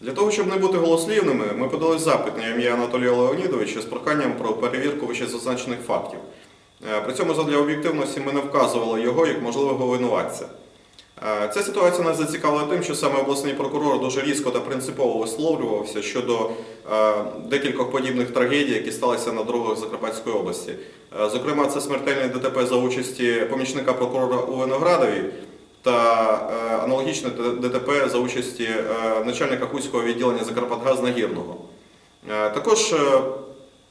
Для того, щоб не бути голослівними, ми подали запит на ім'я Анатолія Леонідовича з проханням про перевірку вищезазначених фактів. Е, При цьому задля об'єктивності ми не вказували його як можливого винуватця. Е, Ця ситуація нас зацікавила тим, що саме обласний прокурор дуже різко та принципово висловлювався щодо е, декількох подібних трагедій, які сталися на дорогах Закарпатської області. Зокрема, це смертельне ДТП за участі помічника прокурора у Виноградові та е, аналогічне ДТП за участі е, начальника Хуського відділення Закарпатгаз Нагірного. Е, Також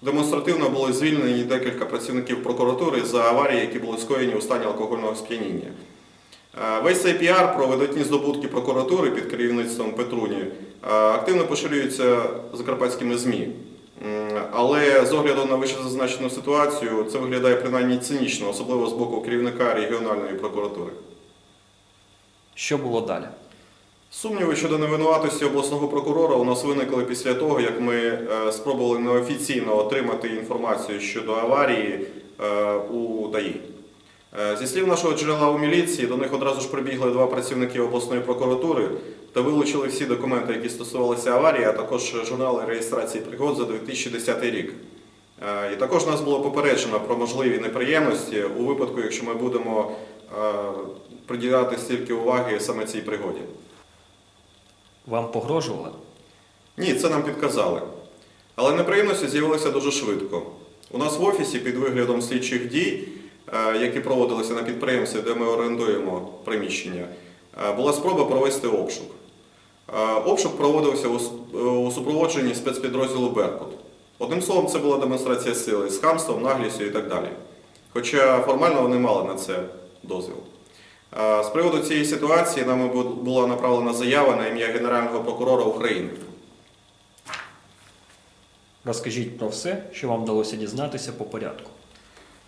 демонстративно були звільнені декілька працівників прокуратури за аварії, які були скоєні у стані алкогольного сп'яніння. Весь цей піар про видатні здобутки прокуратури під керівництвом Петруні активно поширюється закарпатськими ЗМІ. Але з огляду на вищезазначену ситуацію це виглядає принаймні цинічно, особливо з боку керівника регіональної прокуратури. Що було далі? Сумніви щодо невинуватості обласного прокурора у нас виникли після того, як ми е, спробували неофіційно отримати інформацію щодо аварії е, у ДАІ. Е, Зі слів нашого джерела у міліції, до них одразу ж прибігли два працівники обласної прокуратури та вилучили всі документи, які стосувалися аварії, а також журнали реєстрації пригод за 2010 рік. І також нас було попереджено про можливі неприємності у випадку, якщо ми будемо приділяти стільки уваги саме цій пригоді. Вам погрожували? Ні, це нам підказали. Але неприємності з'явилися дуже швидко. У нас в офісі під виглядом слідчих дій, е, які проводилися на підприємстві, де ми орендуємо приміщення, е, була спроба провести обшук. Е, Обшук проводився у супроводженні спецпідрозділу Беркут. Одним словом, це була демонстрація сили з хамством, наглістю і так далі. Хоча формально вони мали на це дозвіл. Е, З приводу цієї ситуації нами була направлена заява на ім'я Генерального прокурора України. Розкажіть про все, що вам вдалося дізнатися по порядку.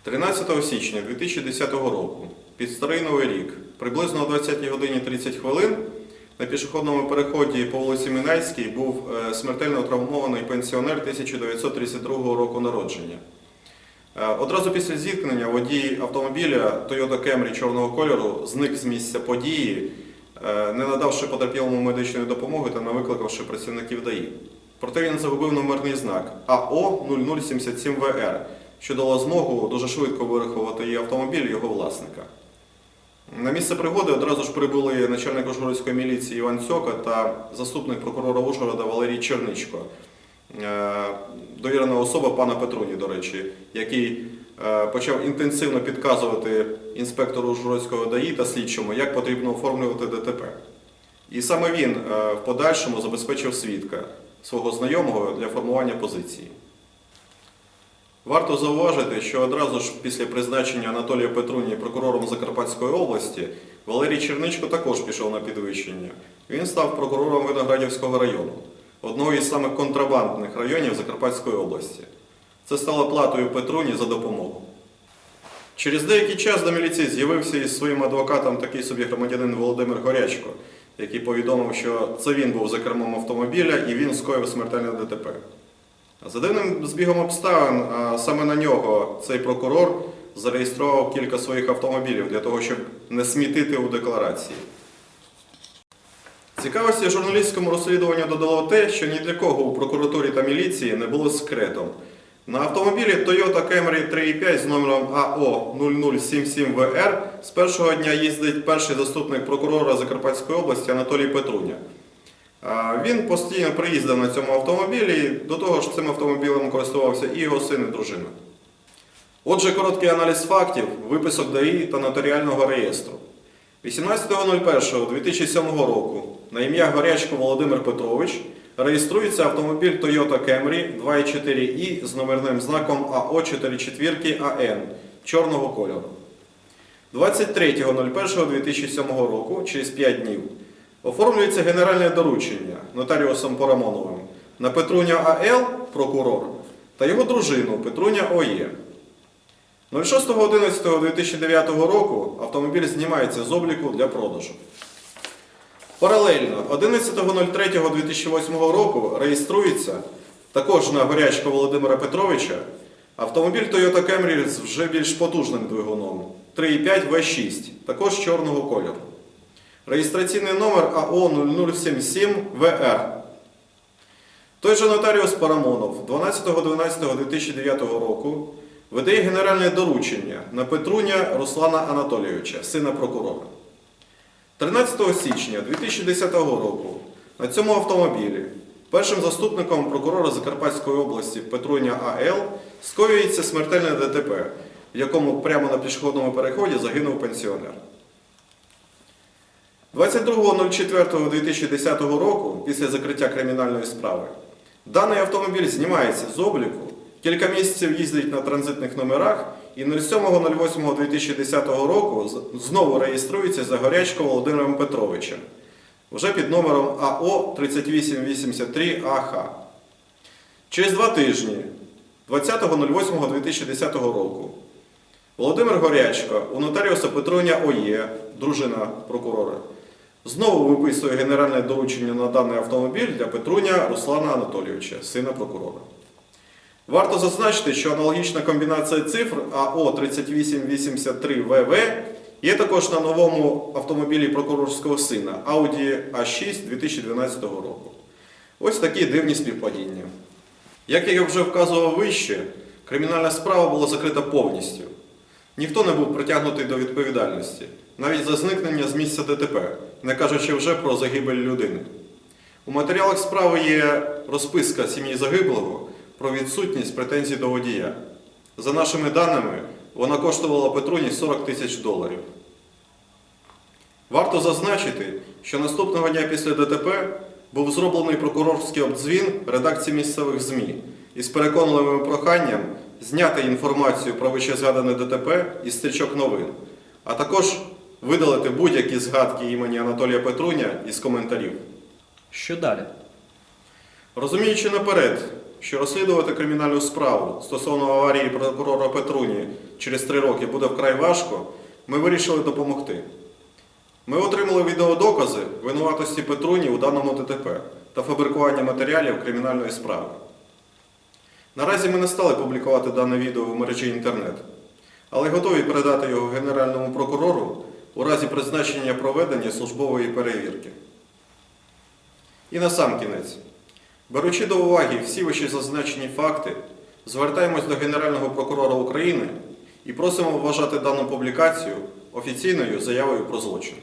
13 січня 2010 року, під Старий Новий рік, приблизно о 20 годині 30 хвилин, на пішохідному переході по вулиці Мінайській був е, смертельно травмований пенсіонер 1932 року народження. Е, Одразу після зіткнення водій автомобіля Toyota Camry чорного кольору зник з місця події, е, не надавши потерпілому медичної допомоги та не викликавши працівників ДАІ. Проте він загубив номерний знак АО 0077ВР, що дало змогу дуже швидко вирахувати її автомобіль його власника. На місце пригоди одразу ж прибули начальник Ужгородської міліції Іван Цьока та заступник прокурора Ужгорода Валерій Черничко, довірена особа пана Петруні, до речі, який е, почав інтенсивно підказувати інспектору Ужгородського ДАІ та слідчому, як потрібно оформлювати ДТП. І саме він е, в подальшому забезпечив свідка свого знайомого для формування позиції. Варто зауважити, що одразу ж після призначення Анатолія Петруні прокурором Закарпатської області Валерій Черничко також пішов на підвищення. Він став прокурором Виноградівського району, одного із самих контрабандних районів Закарпатської області. Це стало платою Петруні за допомогу. Через деякий час до міліції з'явився із своїм адвокатом такий собі громадянин Володимир Горячко, який повідомив, що це він був за кермом автомобіля і він скоїв смертельне ДТП. За дивним збігом обставин, саме на нього цей прокурор зареєстрував кілька своїх автомобілів для того, щоб не смітити у декларації. Цікавості журналістському розслідуванню додало те, що ні для кого у прокуратурі та міліції не було секретом. На автомобілі Toyota Camry 3.5 з номером АО 0077VR з першого дня їздить перший заступник прокурора Закарпатської області Анатолій Петруня. Він постійно приїздив на цьому автомобілі, до того ж цим автомобілем користувався і його син, і дружина. Отже, короткий аналіз фактів, виписок ДАІ та нотаріального реєстру. 18.01.2007 року на ім'я Горячко Володимир Петрович реєструється автомобіль Toyota Camry 2.4i з номерним знаком АО 44 АН чорного кольору. 23.01.2007 року, через 5 днів, оформлюється генеральне доручення нотаріусом Порамоновим на Петруня АЛ, прокурор, та його дружину Петруня ОЄ. 06.11.2009 року автомобіль знімається з обліку для продажу. Паралельно 11.03.2008 року реєструється також на горячко Володимира Петровича автомобіль Toyota Camry з вже більш потужним двигуном 3.5 V6, також чорного кольору. Реєстраційний номер АО 0077 ВР. Той же нотаріус Парамонов 12.12.2009 року видає генеральне доручення на Петруня Руслана Анатолійовича, сина прокурора. 13 січня 2010 року на цьому автомобілі першим заступником прокурора Закарпатської області Петруня А.Л. скоюється смертельне ДТП, в якому прямо на пішохідному переході загинув пенсіонер. 22.04.2010 року, після закриття кримінальної справи, даний автомобіль знімається з обліку, кілька місяців їздить на транзитних номерах і 07.08.2010 року знову реєструється за Горячко Володимиром Петровичем, вже під номером АО 3883АХ. Через два тижні, 20.08.2010 року, Володимир Горячко у нотаріуса Петруня ОЄ, дружина прокурора, знову виписує генеральне доручення на даний автомобіль для Петруня Руслана Анатолійовича, сина прокурора. Варто зазначити, що аналогічна комбінація цифр АО 3883ВВ є також на новому автомобілі прокурорського сина Audi A6 2012 року. Ось такі дивні співпадіння. Як я вже вказував вище, кримінальна справа була закрита повністю. Ніхто не був притягнутий до відповідальності, навіть за зникнення з місця ДТП, не кажучи вже про загибель людини. У матеріалах справи є розписка сім'ї загиблого про відсутність претензій до водія. За нашими даними, вона коштувала Петруні 40 тисяч доларів. Варто зазначити, що наступного дня після ДТП був зроблений прокурорський обдзвін редакції місцевих ЗМІ із переконливим проханням зняти інформацію про вищезгадане ДТП із стрічок новин, а також видалити будь-які згадки імені Анатолія Петруня із коментарів. Що далі? Розуміючи наперед, що розслідувати кримінальну справу стосовно аварії прокурора Петруні через три роки буде вкрай важко, ми вирішили допомогти. Ми отримали відеодокази винуватості Петруні у даному ДТП та фабрикування матеріалів кримінальної справи. Наразі ми не стали публікувати дане відео в мережі інтернет, але готові передати його Генеральному прокурору у разі призначення проведення службової перевірки. І на сам кінець. Беручи до уваги всі вище зазначені факти, звертаємось до Генерального прокурора України і просимо вважати дану публікацію офіційною заявою про злочин.